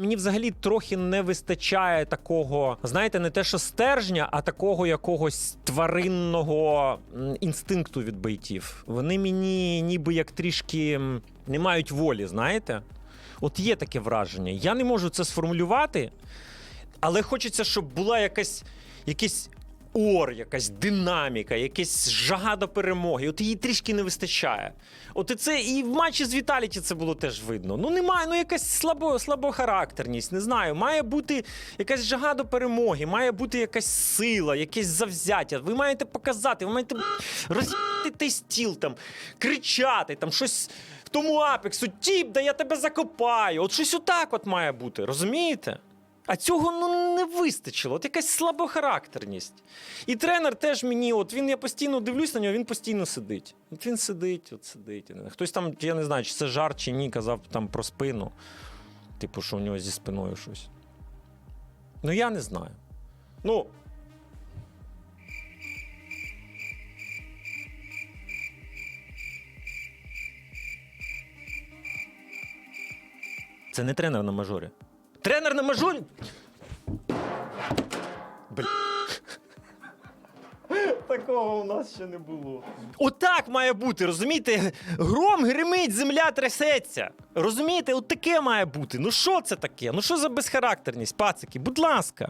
Мені взагалі трохи не вистачає такого, знаєте, не те, що стержня, а такого якогось тваринного інстинкту від бойців. Вони мені ніби як трішки не мають волі, знаєте? От є таке враження. Я не можу це сформулювати, але хочеться, щоб була якась, якийсь ор, якась динаміка, якась жага до перемоги. От її трішки не вистачає. От і це і в матчі з Віталіті це було теж видно. Ну немає, ну якась слабо, слабохарактерність, не знаю. Має бути якась жага до перемоги, має бути якась сила, якесь завзяття. Ви маєте показати, ви маєте роз'їти той стіл, там, кричати, там щось в тому апексу, тіп, да я тебе закопаю. От щось отак от має бути, розумієте? А цього ну не вистачило. От якась слабохарактерність. І тренер теж мені, от він я постійно дивлюсь на нього, він постійно сидить. От він сидить, от сидить. Хтось там, я не знаю, чи це жарт, чи ні, казав там про спину. Типу, що у нього зі спиною щось. Ну, я не знаю. Ну. Це не тренер на мажорі. Тренер на межу. Блін. Такого у нас ще не було. Отак має бути, розумієте? Гром гримить, земля трясеться. Розумієте, от таке має бути. Ну що це таке? Ну що за безхарактерність, пацики? Будь ласка.